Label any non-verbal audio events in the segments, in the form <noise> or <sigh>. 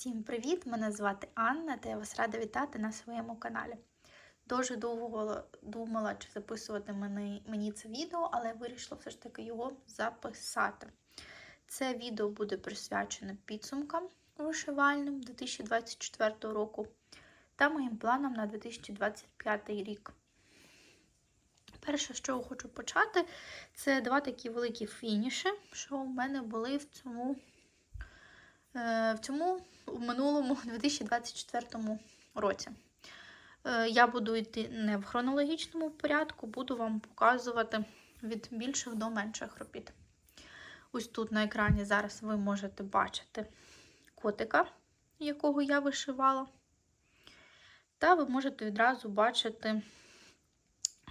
Всім привіт! Мене звати Анна та я вас рада вітати на своєму каналі. Дуже довго думала, чи записувати мені, мені це відео, але вирішила все ж таки його записати. Це відео буде присвячене підсумкам вишивальним 2024 року та моїм планам на 2025 рік. Перше, з чого хочу почати, це два такі великі фініші, що у мене були в цьому. В цьому в минулому 2024 році. Я буду йти не в хронологічному порядку, буду вам показувати від більших до менших робіт. Ось тут на екрані зараз ви можете бачити котика, якого я вишивала. Та ви можете відразу бачити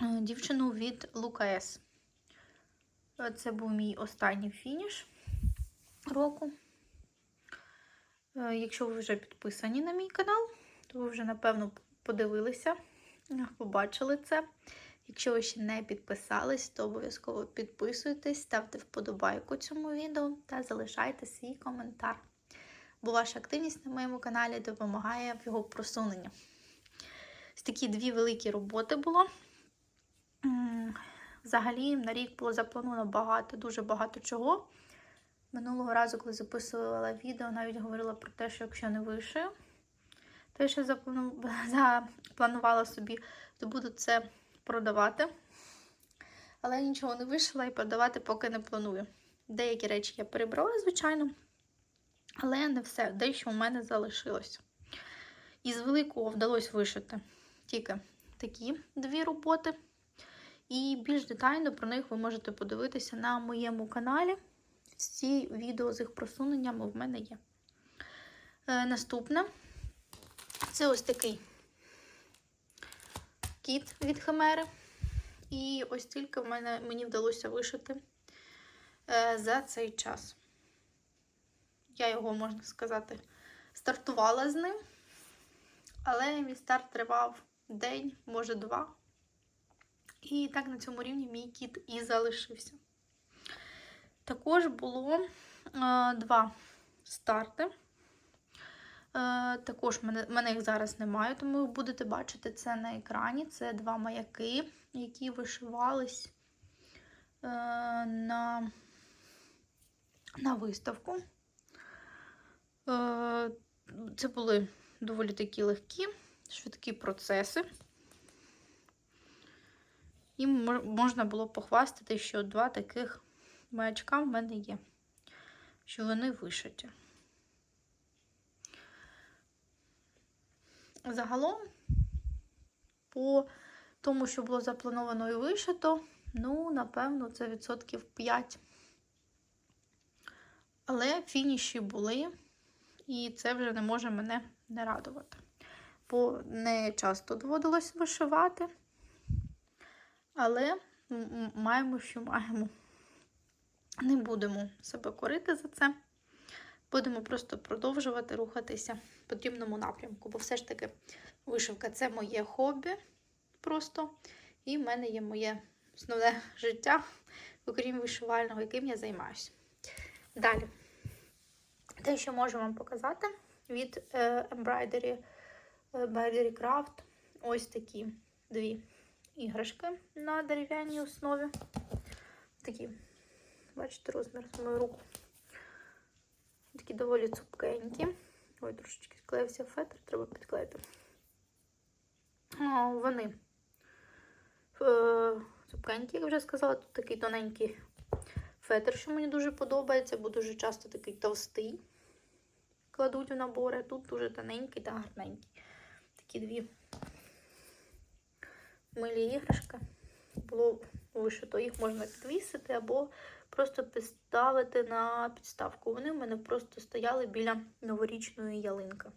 дівчину від Лукас. Це був мій останній фініш року. Якщо ви вже підписані на мій канал, то ви вже, напевно, подивилися, побачили це. Якщо ви ще не підписались, то обов'язково підписуйтесь, ставте вподобайку цьому відео та залишайте свій коментар. Бо ваша активність на моєму каналі допомагає в його просуненні. Ось такі дві великі роботи було. Взагалі, на рік було заплановано багато, дуже багато чого. Минулого разу, коли записувала відео, навіть говорила про те, що якщо не вишию, то я <laughs> запланувала собі, то буду це продавати. Але нічого не вишила і продавати поки не планую. Деякі речі я перебрала, звичайно, але не все. Дещо у мене залишилось. Із великого вдалося вишити тільки такі дві роботи. І більш детально про них ви можете подивитися на моєму каналі. Всі відео з їх просуненнями в мене є. Е, наступне це ось такий кіт від Химери. І ось тільки в мене, мені вдалося вишити е, за цей час. Я його, можна сказати, стартувала з ним, але мій старт тривав день, може два. І так на цьому рівні мій кіт і залишився. Також було е, два старти. Е, також мене, мене їх зараз немає, тому ви будете бачити це на екрані. Це два маяки, які вишивались е, на на виставку. Це були доволі такі легкі, швидкі процеси. І можна було похвастати, що два таких маячка в мене є, що вони вишиті. Загалом, по тому, що було заплановано і вишито, ну, напевно, це відсотків 5. Але фініші були, і це вже не може мене не радувати. Бо не часто доводилось вишивати, але маємо, що маємо. Не будемо себе корити за це. Будемо просто продовжувати рухатися в потрібному напрямку. Бо все ж таки вишивка це моє хобі просто. І в мене є моє основне <laughs> життя, окрім вишивального, яким я займаюся. Далі, те, що можу вам показати від е, Embroidery, Embroidery Craft, ось такі дві іграшки на дерев'яній основі. Такі Бачите, розмір з мою руку. Такі доволі цупкенькі. Ой, трошечки склеївся фетр, треба підклеїти. О, вони е, цупкенькі, як вже сказала, тут такий тоненький фетр, що мені дуже подобається, бо дуже часто такий товстий кладуть у набори. Тут дуже тоненький та гарненький. Такі дві милі іграшки. Було вишито, їх можна підвісити або просто підставити на підставку. Вони в мене просто стояли біля новорічної ялинки.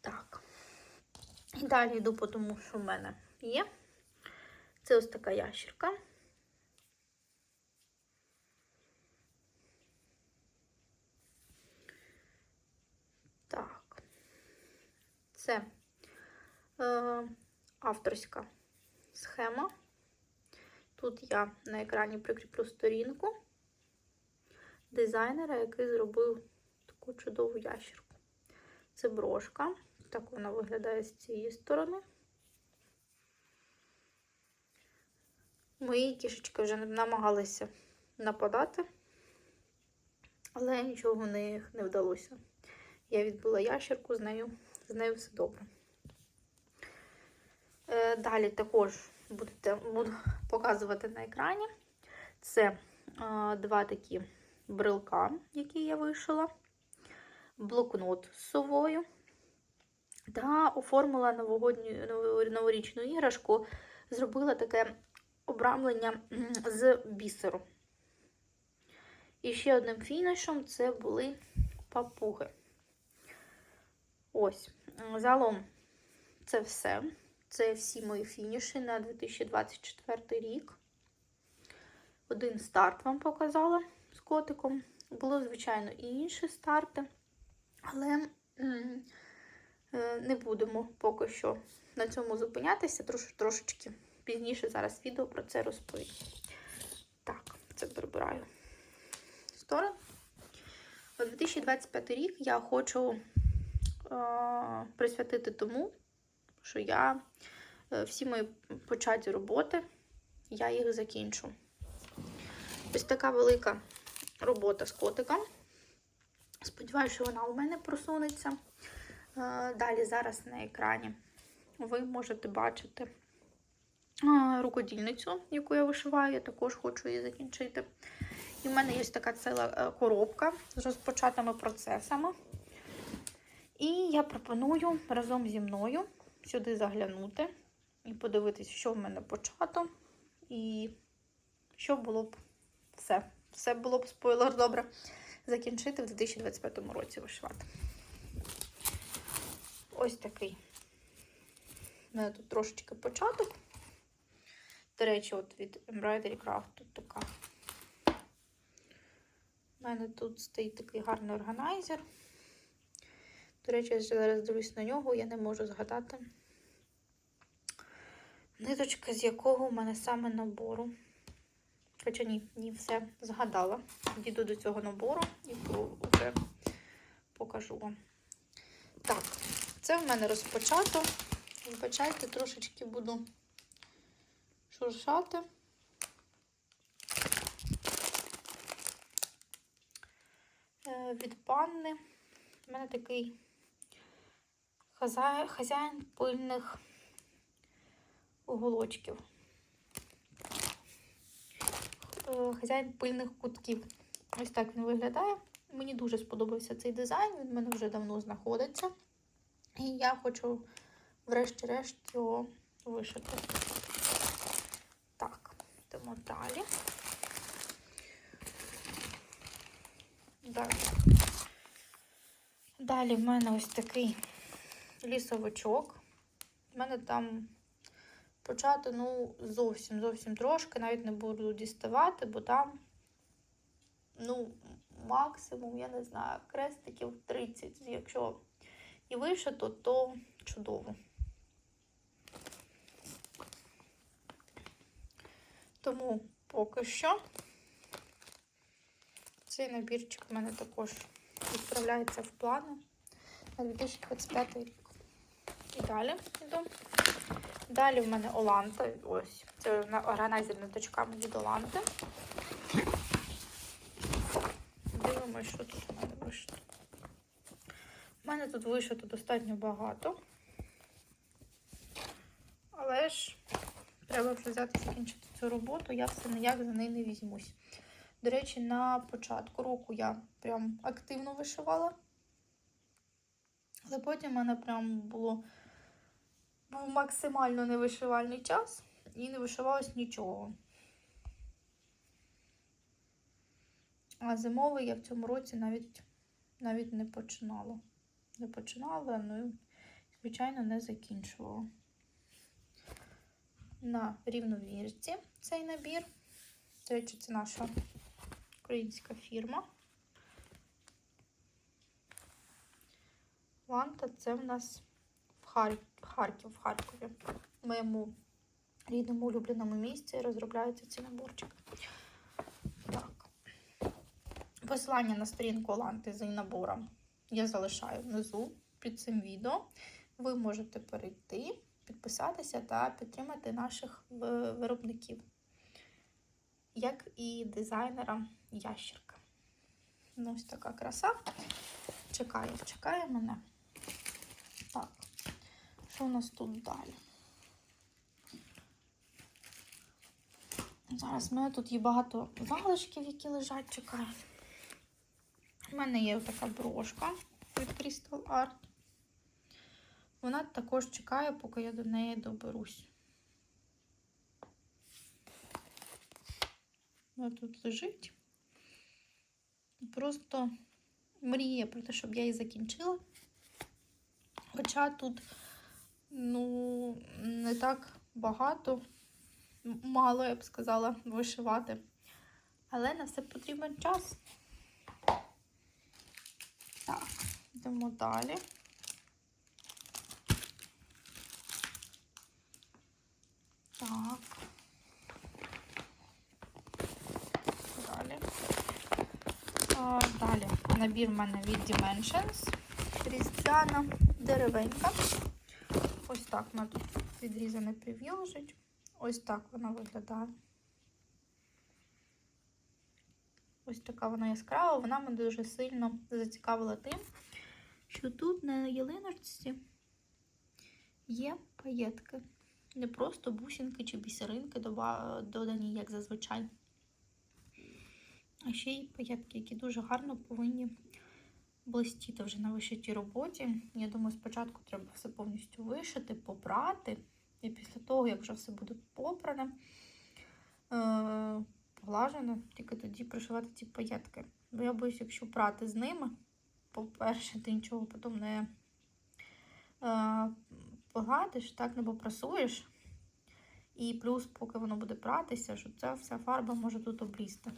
Так. І далі йду по тому, що в мене є. Це ось така ящерка. Так, це е, авторська схема. Тут я на екрані прикріплю сторінку дизайнера, який зробив таку чудову ящерку. Це брошка. Так вона виглядає з цієї сторони. Мої кішечки вже намагалися нападати, але нічого в них не вдалося. Я відбила ящерку з нею, з нею все добре. Е, Далі також будете, буду показувати на екрані. Це е, два такі брелка, які я вишила, блокнот з совою та оформила новогодню новорічну іграшку, зробила таке обрамлення з бісеру. І ще одним фінішем це були папуги. Ось, м, загалом це все. Це всі мої фініші на 2024 рік. Один старт вам показала з котиком. Було, звичайно, і інші старти, але е, не будемо поки що на цьому зупинятися. Трош, трошечки пізніше зараз відео про це розповім. Так, це прибираю. У 2025 рік я хочу е, присвятити тому, що я е, всі мої початі роботи, я їх закінчу. Ось така велика робота з котиком. Сподіваюся, що вона у мене просунеться. Е, Далі зараз на екрані ви можете бачити е, рукодільницю, яку я вишиваю, я також хочу її закінчити. І в мене є така ціла коробка з розпочатими процесами. І я пропоную разом зі мною сюди заглянути і подивитися, що в мене почато, і що було б все. Все було б спойлер добре закінчити в 2025 році вишивати. Ось такий. У мене тут трошечки початок. До речі, от від Embroidery Craft тут така. У мене тут стоїть такий гарний органайзер. До речі, я зараз дивлюсь на нього, я не можу згадати. Ниточка, з якого в мене саме набору. Хоча ні, ні, все згадала. Діду до цього набору і вже покажу вам. Так, це в мене розпочато. Вибачайте, трошечки буду шуршати. Е, Від панни. У мене такий хазяїн, пильних уголочків. Е, Хазяїн пильних кутків. Ось так він виглядає. Мені дуже сподобався цей дизайн, він в мене вже давно знаходиться. І я хочу, врешті-решт, його вишити. Так, йдемо далі. Далі. Далі в мене ось такий лісовичок. У мене там почати, ну, зовсім зовсім трошки, навіть не буду діставати, бо там, ну, максимум, я не знаю, крестиків 30. Якщо і вишито, то чудово. Тому поки що цей набірчик в мене також відправляється в плани на 2025 рік. І далі йду. Далі в мене Оланта. Ось. Це органайзер ниточками від Оланти. Дивимось, що тут у мене вишито. У мене тут вишито достатньо багато. Але ж треба вже взяти закінчити цю роботу, я все ніяк за неї не візьмусь. До речі, на початку року я прям активно вишивала. Але потім в мене прям було був максимально невишивальний час і не вишивалось нічого. А зимовий я в цьому році навіть навіть не починала. Не починала, ну і, звичайно, не закінчувала. На рівновірці цей набір. До речі, це наша українська фірма. Ланта це в нас в Хар... Харків, в Харкові. В моєму рідному улюбленому місці розробляються ці наборчики. Так. Посилання на сторінку Оланти з набором я залишаю внизу під цим відео. Ви можете перейти, підписатися та підтримати наших виробників, як і дизайнера Ящерка. Ну, ось така краса. Чекає, чекає мене. Що у нас тут далі? Зараз в мене тут є багато залишків, які лежать, чекають. У мене є така брошка від Crystal Art. Вона також чекає, поки я до неї доберусь. Вона тут лежить. Просто мріє про те, щоб я її закінчила. Хоча тут, ну, не так багато, мало, я б сказала, вишивати. Але на все потрібен час. Так, йдемо далі. Так. Далі. А, далі. Набір в мене від Dimensions. Різдвяна деревенька. Ось так вона тут відрізане прев'ю лежить. Ось так вона виглядає. Ось така вона яскрава. Вона мене дуже сильно зацікавила тим, що тут на ялиночці є паєтки. Не просто бусинки чи бісеринки додані, як зазвичай. А ще й паєтки, які дуже гарно повинні блистіти вже на вишитій роботі. Я думаю, спочатку треба все повністю вишити, попрати. І після того, як вже все буде попране, е, поглажене, тільки тоді пришивати ці паєтки. Бо я боюсь, якщо прати з ними, по-перше, ти нічого потім не е, погладиш, так не попрасуєш. І плюс, поки воно буде пратися, що ця вся фарба може тут облізти.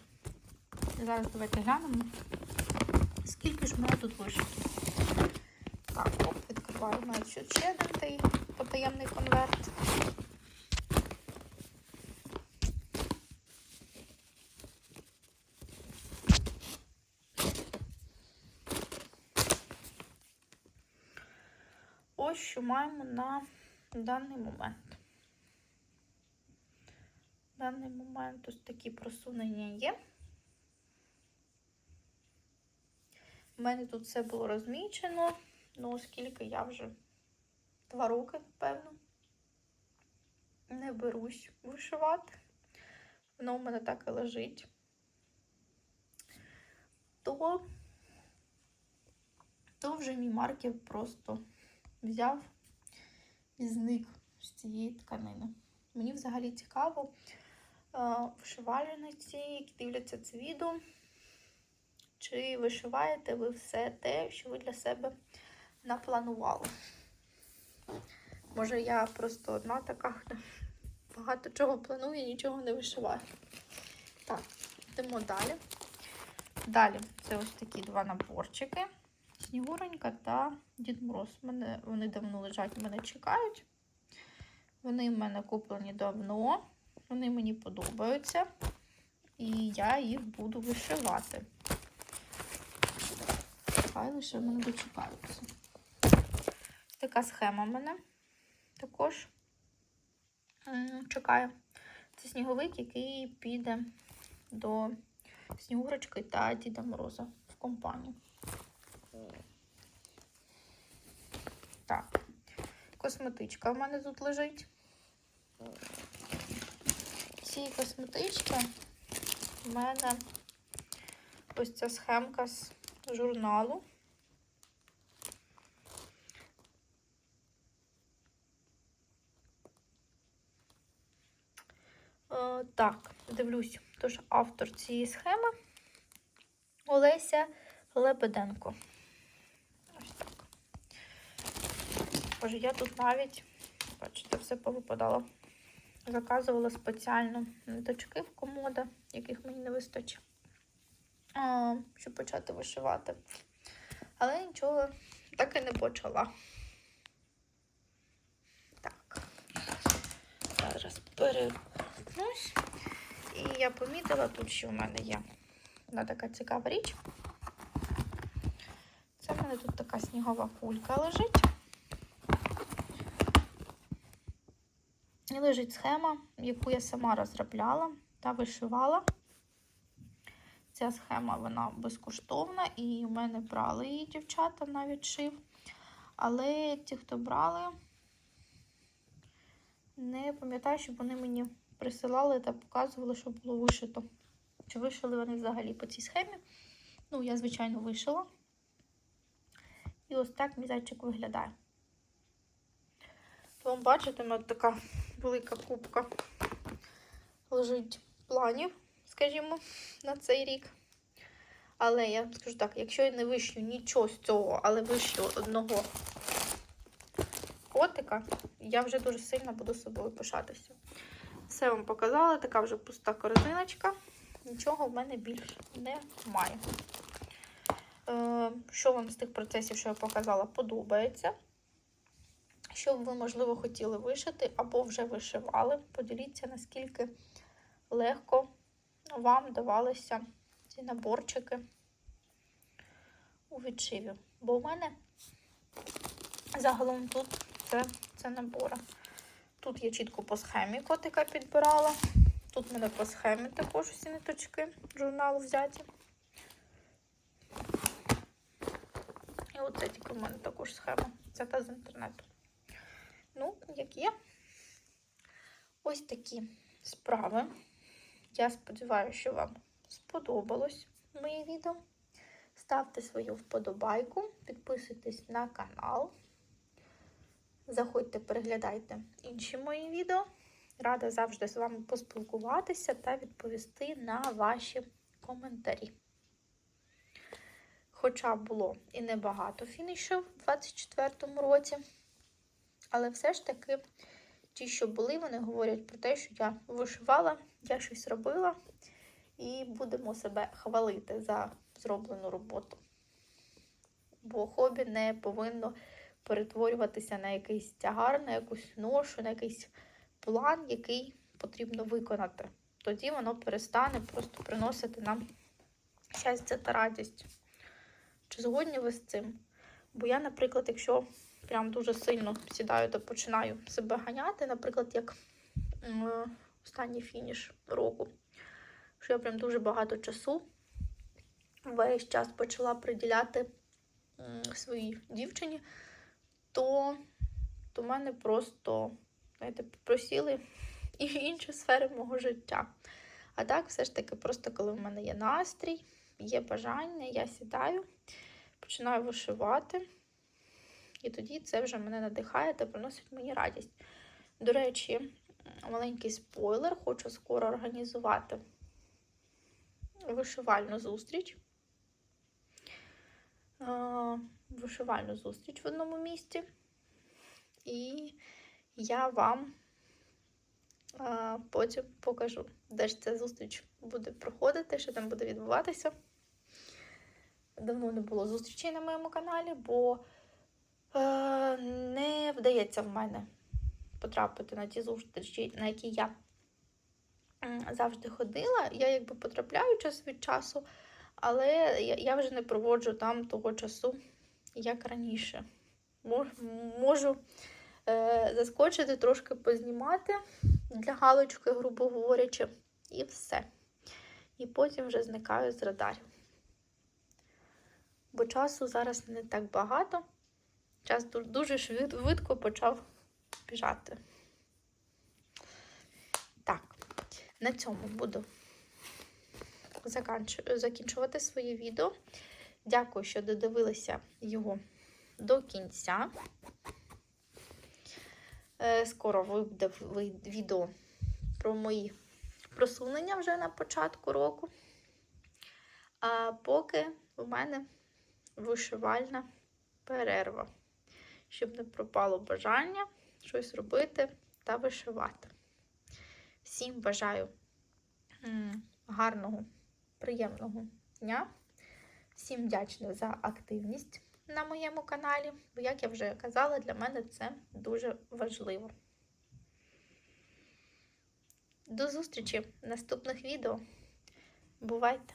Зараз давайте глянемо, скільки ж мене тут вишито. Так, оп, відкриваю ще один той потаємний конверт. Ось що маємо на даний момент. В даний момент ось такі просунення є. У мене тут все було розмічено, ну оскільки я вже два роки, певно, не берусь вишивати. Воно у мене так і лежить. То, то вже мій маркер просто взяв і зник з цієї тканини. Мені взагалі цікаво вишивальниці, які дивляться це відео. Чи вишиваєте ви все те, що ви для себе напланували? Може, я просто одна така, багато чого планує нічого не вишиває. Так, йдемо далі. Далі це ось такі два наборчики. Снігуренька та Дід Мороз. Мене, вони давно лежать, мене чекають. Вони в мене куплені давно. Вони мені подобаються. І я їх буду вишивати. Хай в мене дочекаються. Така схема в мене також м, чекає. Це сніговик, який піде до Снігурочки та Діда Мороза в компанію. Так, косметичка в мене тут лежить. Ці косметички в мене ось ця схемка з журналу. Е, так, дивлюсь, тож автор цієї схеми Олеся Лебеденко. Ось так. Боже, я тут навіть, бачите, все повипадало. Заказувала спеціально ниточки в комода, яких мені не вистачить, щоб почати вишивати. Але нічого так і не почала. Так. Зараз перевернусь. І я помітила тут, що в мене є Вона така цікава річ. Це в мене тут така снігова кулька лежить. І лежить схема, яку я сама розробляла та вишивала. Ця схема вона безкоштовна, і в мене брали її дівчата на відшив. Але ті, хто брали, не пам'ятаю, щоб вони мені присилали та показували, що було вишито. Чи вишили вони взагалі по цій схемі? Ну, я, звичайно, вишила. І ось так мій зайчик виглядає. То, бачите, у мене така велика кубка лежить планів, скажімо, на цей рік. Але я скажу так, якщо я не вишью нічого з цього, але вишью одного котика, я вже дуже сильно буду собою пишатися. Все вам показала, така вже пуста корзиночка. Нічого в мене більше немає. Е, що вам з тих процесів, що я показала, подобається? Що б ви, можливо, хотіли вишити або вже вишивали. Поділіться, наскільки легко вам давалися ці наборчики у відшиві. Бо в мене загалом тут це, це набори. Тут я чітко по схемі котика підбирала. Тут в мене по схемі також всі ниточки журналу взяті. І оце тільки в мене також схема. Це та з інтернету. Ну, як є. Ось такі справи. Я сподіваюся, що вам сподобалось моє відео. Ставте свою вподобайку, підписуйтесь на канал. Заходьте, переглядайте інші мої відео. Рада завжди з вами поспілкуватися та відповісти на ваші коментарі. Хоча було і небагато фінішів у 2024 році, але все ж таки ті, що були, вони говорять про те, що я вишивала, я щось робила, і будемо себе хвалити за зроблену роботу. Бо хобі не повинно перетворюватися на якийсь тягар, на якусь ношу, на якийсь план, який потрібно виконати. Тоді воно перестане просто приносити нам щастя та радість. Чи згодні ви з цим? Бо я, наприклад, якщо прям дуже сильно сідаю та починаю себе ганяти, наприклад, як останній фініш року, що я прям дуже багато часу весь час почала приділяти своїй дівчині, то в мене просто знаєте, просіли і інші сфери мого життя. А так, все ж таки, просто коли в мене є настрій, є бажання, я сідаю, починаю вишивати. І тоді це вже мене надихає та приносить мені радість. До речі, маленький спойлер, хочу скоро організувати вишивальну зустріч. Вишивальну зустріч в одному місці. І я вам потім покажу, де ж ця зустріч буде проходити, що там буде відбуватися. Давно не було зустрічей на моєму каналі, бо не вдається в мене потрапити на ті зустрічі, на які я завжди ходила. Я якби потрапляю час від часу, але я, я вже не проводжу там того часу, як раніше. Можу е, заскочити, трошки познімати для галочки, грубо говорячи, і все. І потім вже зникаю з радарів. Бо часу зараз не так багато. Час дуже швидко почав біжати. Так, на цьому буду закінчувати своє відео. Дякую, що додивилися його до кінця. Е, скоро вийде відео про мої просунення вже на початку року. А поки у мене вишивальна перерва, щоб не пропало бажання щось робити та вишивати. Всім бажаю гарного, приємного дня. Всім вдячна за активність на моєму каналі, бо, як я вже казала, для мене це дуже важливо. До зустрічі в наступних відео. Бувайте!